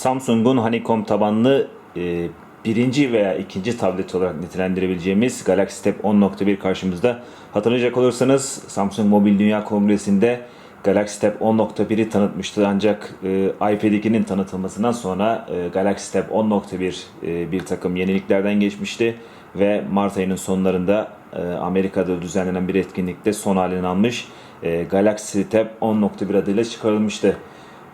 Samsung'un Honeycomb tabanlı e, birinci veya ikinci tablet olarak nitelendirebileceğimiz Galaxy Tab 10.1 karşımızda. Hatırlayacak olursanız Samsung Mobil Dünya Kongresi'nde Galaxy Tab 10.1'i tanıtmıştı ancak e, iPad 2'nin tanıtılmasından sonra e, Galaxy Tab 10.1 e, bir takım yeniliklerden geçmişti ve Mart ayının sonlarında e, Amerika'da düzenlenen bir etkinlikte son halini almış e, Galaxy Tab 10.1 adıyla çıkarılmıştı.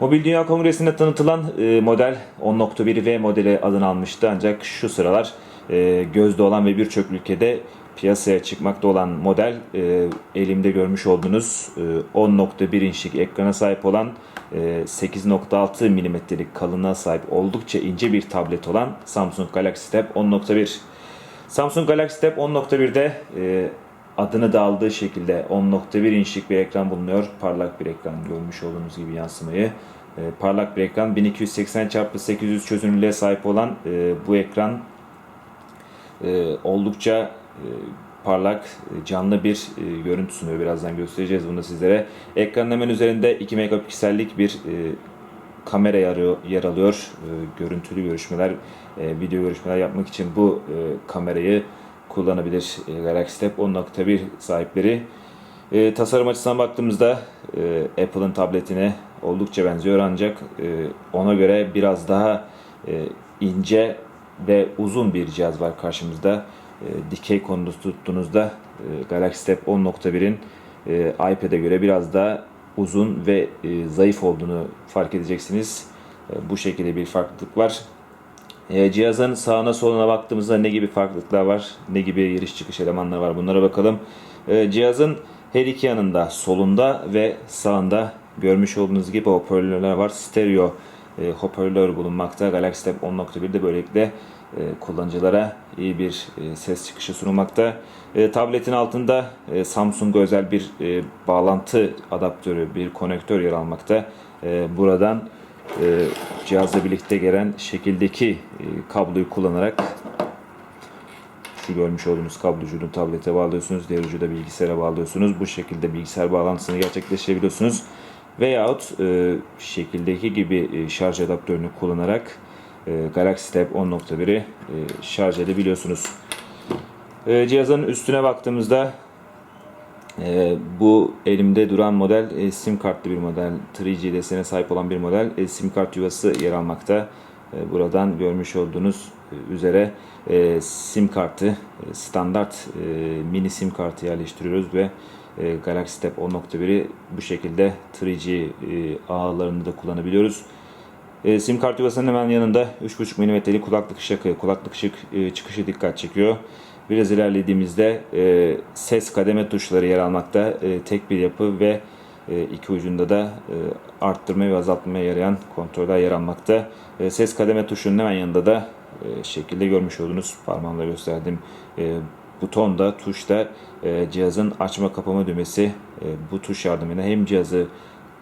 Mobil Dünya Kongresi'nde tanıtılan e, model 10.1V modeli adını almıştı ancak şu sıralar e, gözde olan ve birçok ülkede piyasaya çıkmakta olan model e, elimde görmüş olduğunuz e, 10.1 inçlik ekrana sahip olan e, 8.6 milimetrelik kalınlığa sahip oldukça ince bir tablet olan Samsung Galaxy Tab 10.1. Samsung Galaxy Tab 10.1'de e, adını da aldığı şekilde 10.1 inçlik bir ekran bulunuyor. Parlak bir ekran görmüş olduğunuz gibi yansımayı. E, parlak bir ekran 1280 x 800 çözünürlüğe sahip olan e, bu ekran e, oldukça e, parlak, canlı bir e, görüntü sunuyor. Birazdan göstereceğiz bunu sizlere. Ekranın hemen üzerinde 2 megapiksellik bir e, kamera yer alıyor. E, görüntülü görüşmeler, e, video görüşmeler yapmak için bu e, kamerayı kullanabilir e, Galaxy Tab 10.1 sahipleri. E, tasarım açısından baktığımızda e, Apple'ın tabletine oldukça benziyor ancak e, ona göre biraz daha e, ince ve uzun bir cihaz var karşımızda. E, dikey konumda tuttuğunuzda e, Galaxy Tab 10.1'in e, iPad'e göre biraz daha uzun ve e, zayıf olduğunu fark edeceksiniz. E, bu şekilde bir farklılık var. E, cihazın sağına soluna baktığımızda ne gibi farklılıklar var, ne gibi giriş çıkış elemanları var bunlara bakalım. E, cihazın her iki yanında solunda ve sağında görmüş olduğunuz gibi hoparlörler var. Stereo e, hoparlör bulunmakta. Galaxy Tab 10.1'de böylelikle e, kullanıcılara iyi bir ses çıkışı sunulmakta. Tabletin altında e, Samsung'a özel bir bağlantı adaptörü, bir konektör yer almakta. Buradan e, cihazla birlikte gelen şekildeki e, kabloyu kullanarak şu görmüş olduğunuz kablo ucunu tablete bağlıyorsunuz. Diğer ucu da bilgisayara bağlıyorsunuz. Bu şekilde bilgisayar bağlantısını gerçekleştirebiliyorsunuz. Veyahut e, şekildeki gibi e, şarj adaptörünü kullanarak e, Galaxy Tab 10.1'i e, şarj edebiliyorsunuz. E, cihazın üstüne baktığımızda e, bu elimde duran model e, sim kartlı bir model. 3G desene sahip olan bir model. E, sim kart yuvası yer almakta. E, buradan görmüş olduğunuz e, üzere e, sim kartı e, standart e, mini sim kartı yerleştiriyoruz ve e, Galaxy Tab 10.1'i bu şekilde 3G e, ağlarında da kullanabiliyoruz. E, sim kart yuvasının hemen yanında 3.5 mm'lik kulaklık ışığı, kulaklık ışık e, çıkışı dikkat çekiyor. Biraz ilerlediğimizde e, ses kademe tuşları yer almakta. E, tek bir yapı ve e, iki ucunda da e, arttırmaya ve azaltmaya yarayan kontroller yer almakta. E, ses kademe tuşunun hemen yanında da e, şekilde görmüş olduğunuz parmağımla gösterdiğim e, buton da tuş da e, cihazın açma kapama düğmesi. E, bu tuş yardımıyla hem cihazı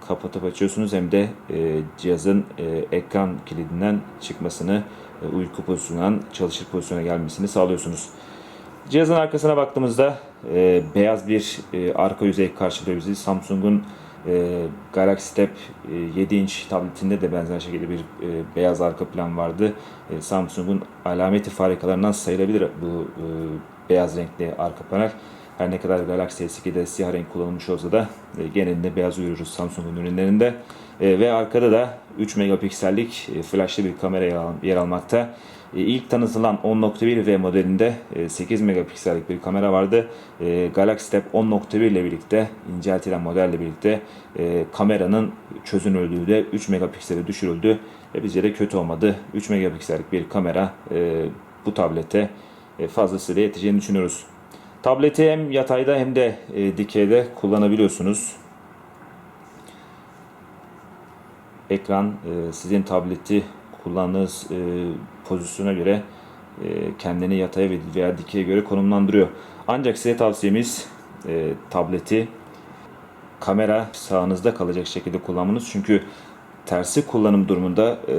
kapatıp açıyorsunuz hem de e, cihazın e, ekran kilidinden çıkmasını, e, uyku pozisyonundan çalışır pozisyona gelmesini sağlıyorsunuz. Cihazın arkasına baktığımızda e, beyaz bir e, arka yüzey karşılıyor bizi. Samsung'un e, Galaxy Tab e, 7 inç tabletinde de benzer şekilde bir e, beyaz arka plan vardı. E, Samsung'un alameti farikalarından sayılabilir bu e, beyaz renkli arka panel. Her ne kadar Galaxy S2'de siyah renk kullanılmış olsa da e, genelinde beyaz görüyoruz Samsung'un ürünlerinde. E, ve arkada da 3 megapiksellik e, flashlı bir kamera yer, al- yer almakta. E, ilk tanıtılan 10.1V modelinde e, 8 megapiksellik bir kamera vardı. E, Galaxy Tab 10.1 ile birlikte inceltilen modelle birlikte e, kameranın çözünürlüğü de 3 megapiksele düşürüldü. Ve bizce de kötü olmadı. 3 megapiksellik bir kamera e, bu tablete e, fazlasıyla yeteceğini düşünüyoruz. Tableti hem yatayda hem de e, dikeyde kullanabiliyorsunuz. Ekran e, sizin tableti kullandığınız e, pozisyona göre e, kendini yataya ve- veya dikeye göre konumlandırıyor. Ancak size tavsiyemiz e, tableti kamera sağınızda kalacak şekilde kullanmanız. Çünkü tersi kullanım durumunda e,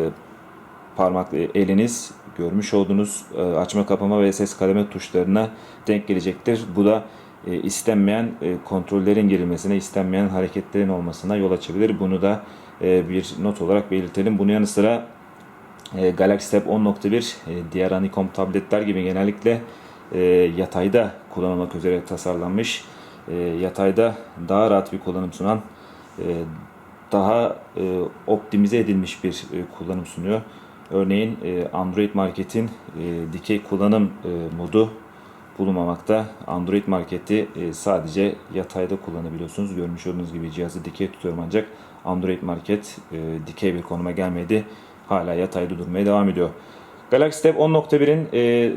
parmak eliniz görmüş olduğunuz e, açma kapama ve ses kademe tuşlarına denk gelecektir. Bu da e, istenmeyen e, kontrollerin girilmesine, istenmeyen hareketlerin olmasına yol açabilir. Bunu da bir not olarak belirtelim. Bunun yanı sıra Galaxy Tab 10.1 e, diğer Honeycomb tabletler gibi genellikle yatayda kullanılmak üzere tasarlanmış. Yatayda daha rahat bir kullanım sunan, daha optimize edilmiş bir kullanım sunuyor. Örneğin e, Android Market'in e, dikey kullanım e, modu bulunmamakta. Android Market'i sadece yatayda kullanabiliyorsunuz. Görmüş olduğunuz gibi cihazı dikey tutuyorum ancak Android Market dikey bir konuma gelmedi. Hala yatayda durmaya devam ediyor. Galaxy Tab 10.1'in e,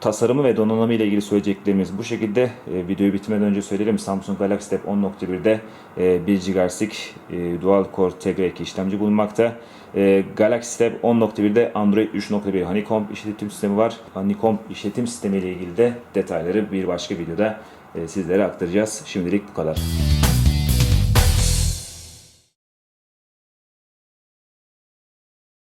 tasarımı ve donanımı ile ilgili söyleyeceklerimiz bu şekilde. E, videoyu bitirmeden önce söyleyelim. Samsung Galaxy Tab 10.1'de e, 1 GHz'lik e, Dual Core Tegra 2 işlemci bulunmakta. E, Galaxy Tab 10.1'de Android 3.1 Honeycomb işletim sistemi var. Honeycomb işletim sistemi ile ilgili de detayları bir başka videoda e, sizlere aktaracağız. Şimdilik bu kadar.